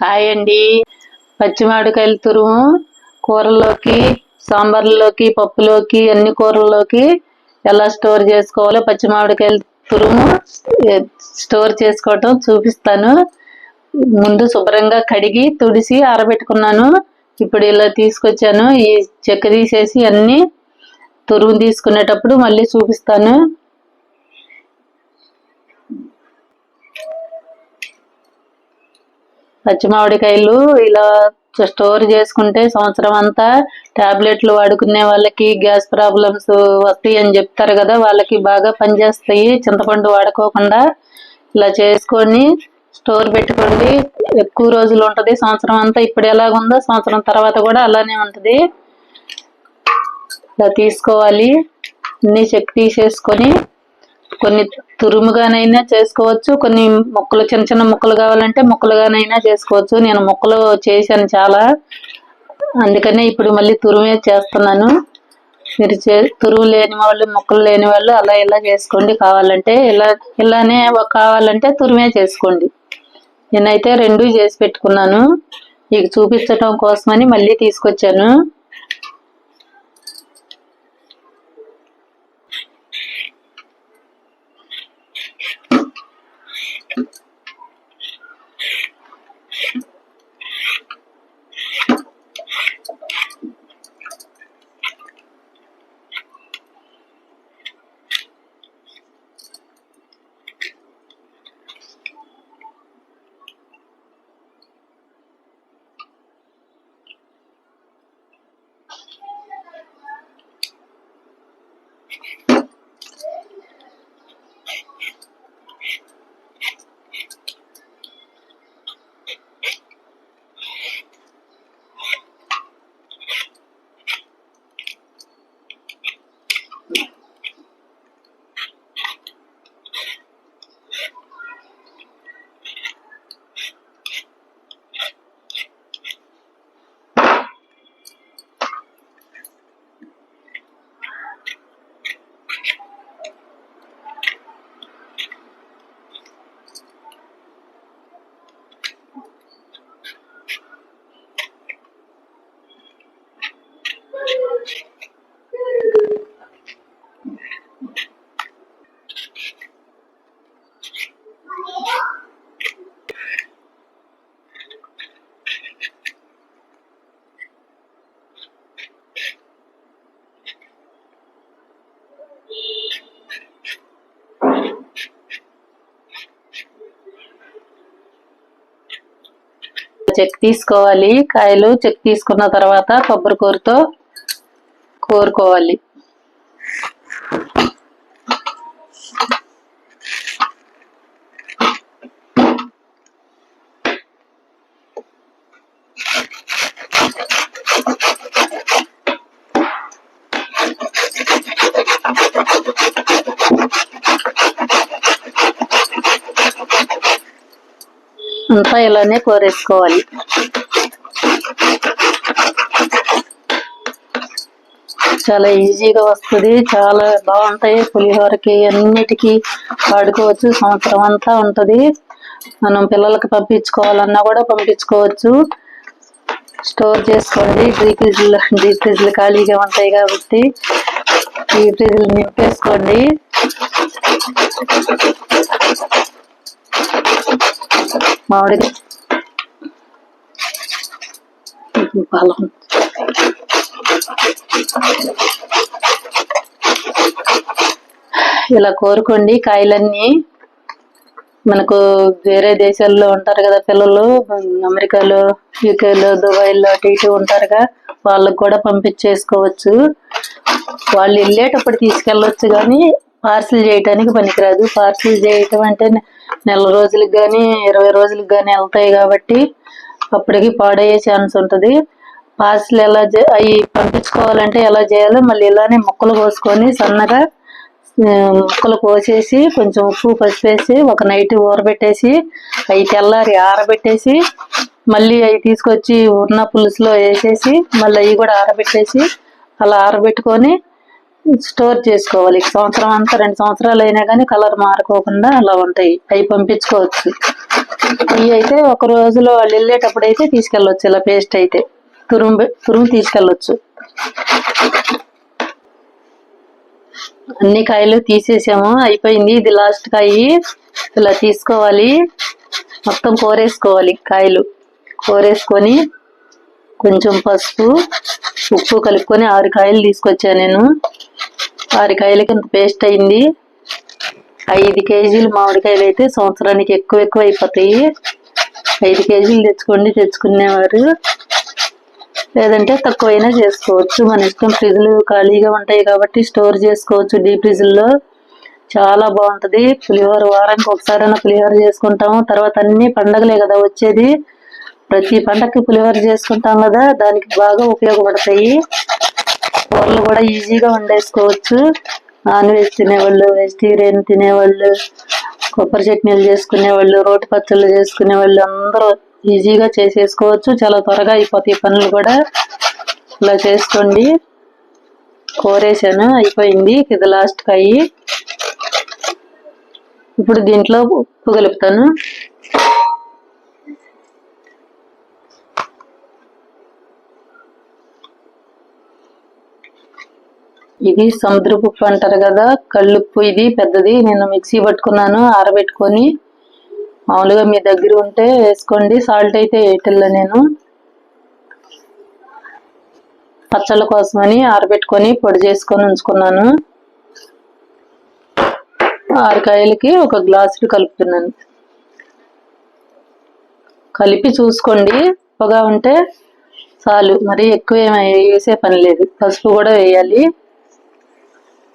Hi అండి పచ్చిమామిడికాయల తురుము కూరల్లోకి సాంబార్లోకి పప్పులోకి అన్ని కూరల్లోకి ఎలా స్టోర్ చేసుకోవాలో పచ్చిమామిడికాయల తురుము స్టోర్ చేసుకోవటం చూపిస్తాను. ముందు శుభ్రంగా కడిగి తుడిసి ఆరబెట్టుకున్నాను. ఇప్పుడు ఇలా తీసుకొచ్చాను. ఈ చెక్క తీసేసి అన్ని తురుము తీసుకునేటప్పుడు మళ్ళీ చూపిస్తాను. పచ్చి మామిడికాయలు ఇలా స్టోర్ చేసుకుంటే సంవత్సరం అంతా టాబ్లెట్లు వాడుకునే వాళ్ళకి గ్యాస్ ప్రాబ్లమ్స్ వస్తాయి అని చెప్తారు కదా వాళ్ళకి బాగా పనిచేస్తాయి చింతపండు వాడుకోకుండా ఇలా చేసుకొని స్టోర్ పెట్టుకోండి. ఎక్కువ రోజులు ఉంటుంది. సంవత్సరం అంతా ఇప్పుడు ఎలాగుందో సంవత్సరం తర్వాత కూడా అలానే ఉంటుంది. ఇలా తీసుకోవాలి. అన్ని చెక్ తీసేసుకొని కొన్ని తురుముగానైనా చేసుకోవచ్చు కొన్ని ముక్కలు చిన్న చిన్న ముక్కలు కావాలంటే ముక్కలుగానైనా చేసుకోవచ్చు. నేను ముక్కలు చేశాను చాలా. అందుకనే ఇప్పుడు మళ్ళీ తురుమే చేస్తున్నాను. మీరు చే తురుము లేని వాళ్ళు ముక్కలు లేని వాళ్ళు అలా ఇలా చేసుకోండి కావాలంటే ఇలా ఇలానే కావాలంటే తురిమే చేసుకోండి. నేనైతే రెండు చేసి పెట్టుకున్నాను. మీకు చూపించటం కోసమని మళ్ళీ తీసుకొచ్చాను. Bye. చెక్ తీసుకోవాలి. కాయలు చెక్ తీసుకున్న తర్వాత కొబ్బరి కూరతో కోరుకోవాలి. అంతా ఇలానే కోరేసుకోవాలి. చాలా ఈజీగా వస్తుంది చాలా బాగుంటాయి పులిహోరకి అన్నిటికీ వాడుకోవచ్చు సంవత్సరం అంతా ఉంటుంది. మనం పిల్లలకి పంపించుకోవాలన్నా కూడా పంపించుకోవచ్చు. స్టోర్ చేసుకోండి డీ ఫ్రిడ్జ్లు డీ ఫ్రిడ్జ్లు ఖాళీగా ఉంటాయి కాబట్టి డీ ఫ్రిడ్జ్లు నింపేసుకోండి. మామిడి బలం ఇలా కోరుకోండి కాయలన్నీ. మనకు వేరే దేశాల్లో ఉంటారు కదా పిల్లలు అమెరికాలో యూకేలో దుబాయ్లో అటు ఇటు ఉంటారుగా వాళ్ళకు కూడా పంపించేసుకోవచ్చు. వాళ్ళు వెళ్ళేటప్పుడు తీసుకెళ్ళొచ్చు కానీ పార్సిల్ చేయటానికి పనికిరాదు. పార్సిల్ చేయటం అంటే నెల రోజులకు కానీ ఇరవై రోజులకు కానీ వెళ్తాయి కాబట్టి అప్పటికి పాడయ్యే ఛాన్స్ ఉంటుంది. పార్సిల్ ఎలా అవి పంపించుకోవాలంటే ఎలా చేయాలో మళ్ళీ ఇలానే ముక్కలు కోసుకొని సన్నగా ముక్కలు కోసేసి కొంచెం ఉప్పు పసుపు వేసి ఒక నైట్ ఊరబెట్టేసి అవి తెల్లారి ఆరబెట్టేసి మళ్ళీ అవి తీసుకొచ్చి ఉన్న పులుసులో వేసేసి మళ్ళీ అవి కూడా ఆరబెట్టేసి అలా ఆరబెట్టుకొని స్టోర్ చేసుకోవాలి. సంవత్సరం అంతా రెండు సంవత్సరాలు అయినా కానీ కలర్ మారుకోకుండా అలా ఉంటాయి. అవి పంపించుకోవచ్చు. ఇవి అయితే ఒక రోజులో వాళ్ళు వెళ్ళేటప్పుడు అయితే తీసుకెళ్ళొచ్చు. ఇలా పేస్ట్ అయితే తురుము తురుము తీసుకెళ్ళొచ్చు. అన్ని కాయలు తీసేసాము. అయిపోయింది. ఇది లాస్ట్ కాయ. ఇలా తీసుకోవాలి. మొత్తం కోరేసుకోవాలి కాయలు. కోరేసుకొని కొంచెం పసుపు ఉప్పు కలుపుకొని ఆరు కాయలు తీసుకొచ్చాను నేను. వారి కాయలకి ఇంత పేస్ట్ అయింది. ఐదు కేజీలు మామిడికాయలు అయితే సంవత్సరానికి ఎక్కువ ఎక్కువ అయిపోతాయి. ఐదు కేజీలు తెచ్చుకోండి తెచ్చుకునేవారు. లేదంటే తక్కువైనా చేసుకోవచ్చు. మన ఇష్టం ఫ్రిడ్జ్లు ఖాళీగా ఉంటాయి కాబట్టి స్టోర్ చేసుకోవచ్చు. డీప్ ఫ్రిడ్జ్లో చాలా బాగుంటుంది. పులిహోర వారానికి ఒకసారైనా పులిహోర చేసుకుంటాము. తర్వాత అన్ని పండగలే కదా వచ్చేది. ప్రతి పండగకి పులిహోర చేసుకుంటాం కదా. దానికి బాగా ఉపయోగపడతాయి. కూరలు కూడా ఈజీగా వండేసుకోవచ్చు. నాన్ వెజ్ తినేవాళ్ళు వెజిటేరియన్ తినేవాళ్ళు కొబ్బరి చట్నీలు చేసుకునేవాళ్ళు రోటి పచ్చళ్ళు చేసుకునేవాళ్ళు అందరూ ఈజీగా చేసేసుకోవచ్చు. చాలా త్వరగా అయిపోతాయి పనులు కూడా. ఇలా చేసుకోండి. కోరేసాను అయిపోయింది. ఇది లాస్ట్ అయ్యి ఇప్పుడు దీంట్లో ఉప్పు కలుపుతాను. ఇది సముద్రపుప్పు అంటారు కదా కళ్ళుప్పు ఇది పెద్దది. నేను మిక్సీ పట్టుకున్నాను ఆరబెట్టుకొని మామూలుగా మీ దగ్గర ఉంటే వేసుకోండి. సాల్ట్ అయితే వేయటల్లా నేను పచ్చళ్ళ కోసమని ఆరబెట్టుకొని పొడి చేసుకొని ఉంచుకున్నాను. ఆరు కాయలకి ఒక గ్లాసుడు కలుపుతున్నాను. కలిపి చూసుకోండి. ఉప్పగా ఉంటే చాలు. మరి ఎక్కువ ఏమీ వేసే పని లేదు. పసుపు కూడా వేయాలి.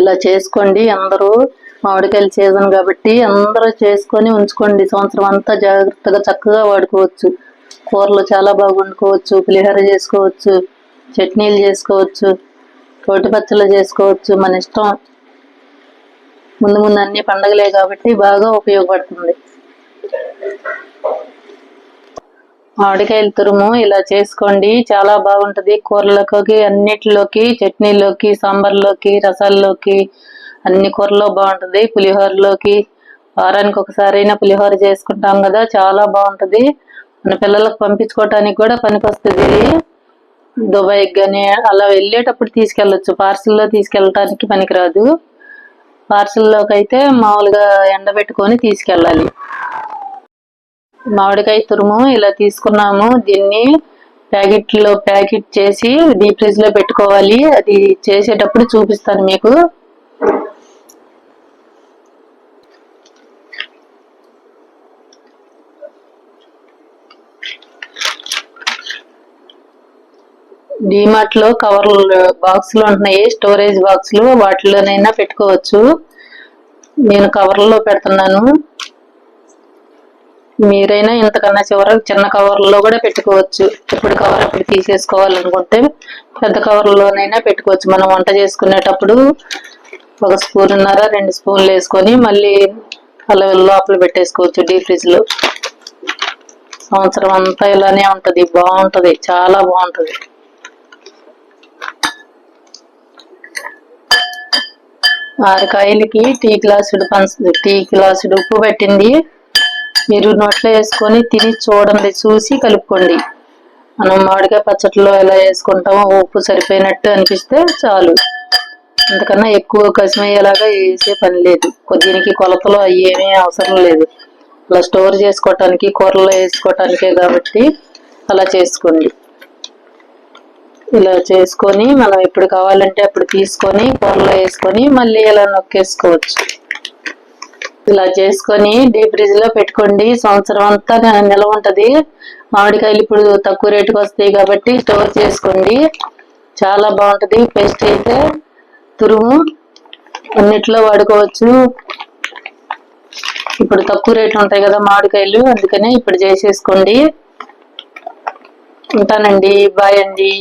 ఇలా చేసుకోండి అందరూ. మామిడికాయల సీజన్ కాబట్టి అందరూ చేసుకొని ఉంచుకోండి. సంవత్సరం అంతా జాగ్రత్తగా చక్కగా వాడుకోవచ్చు. కూరలు చాలా బాగా వండుకోవచ్చు పులిహోర చేసుకోవచ్చు. చట్నీలు చేసుకోవచ్చు. రోటి పచ్చళ్ళు చేసుకోవచ్చు. మన ఇష్టం. ముందు ముందు అన్ని పండగలే కాబట్టి బాగా ఉపయోగపడుతుంది. మామిడికాయల తురుము ఇలా చేసుకోండి. చాలా బాగుంటుంది. కూరలకి అన్నిటిలోకి చట్నీలోకి సాంబార్లోకి రసాల్లోకి అన్ని కూరలో బాగుంటుంది. పులిహోరలోకి వారానికి ఒకసారైనా పులిహోర చేసుకుంటాం కదా చాలా బాగుంటుంది. మన పిల్లలకు పంపించుకోవటానికి కూడా పనికొస్తుంది. దుబాయ్కి కానీ అలా వెళ్ళేటప్పుడు తీసుకెళ్ళొచ్చు. పార్సిల్లో తీసుకెళ్ళటానికి పనికిరాదు. పార్సిల్లోకి అయితే మామూలుగా ఎండబెట్టుకొని తీసుకెళ్ళాలి. మామిడికాయ తురుము ఇలా తీసుకున్నాము. దీన్ని ప్యాకెట్లో ప్యాకెట్ చేసి డీప్ ఫ్రిడ్జ్లో పెట్టుకోవాలి. అది చేసేటప్పుడు చూపిస్తాను మీకు. డిమార్ట్లో కవర్లు బాక్సులు ఉంటున్నాయి. స్టోరేజ్ బాక్సులు వాటిలోనైనా పెట్టుకోవచ్చు. నేను కవర్లో పెడుతున్నాను. మీరైనా ఇంతకన్నా చివరకు చిన్న కవర్లో కూడా పెట్టుకోవచ్చు. ఇప్పుడు కవర్ అప్పుడు తీసేసుకోవాలనుకుంటే పెద్ద కవర్లోనైనా పెట్టుకోవచ్చు. మనం వంట చేసుకునేటప్పుడు ఒక స్పూన్ రెండు స్పూన్లు వేసుకొని మళ్ళీ అలా లోపల పెట్టేసుకోవచ్చు డీప్ ఫ్రిడ్జ్లో. సంవత్సరం అంతా ఇలానే ఉంటుంది. బాగుంటుంది. చాలా బాగుంటుంది. ఆరు కాయలకి టీ గ్లాసుడు పంచ టీ గ్లాసుడు ఉప్పు పెట్టింది. మీరు నోట్లో వేసుకొని తిని చూడండి చూసి కలుపుకోండి. మనం మామిడికాయ పచ్చట్లో ఎలా వేసుకుంటామో ఉప్పు సరిపోయినట్టు అనిపిస్తే చాలు. అంతకన్నా ఎక్కువ కసిమయ్యేలాగా వేసే పని లేదు. దీనికి కొలతలు అవి ఏమీ అవసరం లేదు. అలా స్టోర్ చేసుకోవటానికి కూరలో వేసుకోవటానికే కాబట్టి అలా చేసుకోండి. ఇలా చేసుకొని మనం ఎప్పుడు కావాలంటే అప్పుడు తీసుకొని కూరలో వేసుకొని మళ్ళీ ఇలా నొక్కేసుకోవచ్చు. ఇలా చేసుకొని డీప్ ఫ్రిడ్జ్లో పెట్టుకోండి. సంవత్సరం అంతా నిల్వ ఉంటది. మామిడికాయలు ఇప్పుడు తక్కువ రేటుకు వస్తాయి కాబట్టి స్టోర్ చేసుకోండి. చాలా బాగుంటది. పేస్ట్ అయితే తురుము అన్నిట్లో వాడుకోవచ్చు. ఇప్పుడు తక్కువ రేట్లు ఉంటాయి కదా మామిడికాయలు. అందుకనే ఇప్పుడు చేసేసుకోండి. ఉంటానండి. బాయ్ అండి.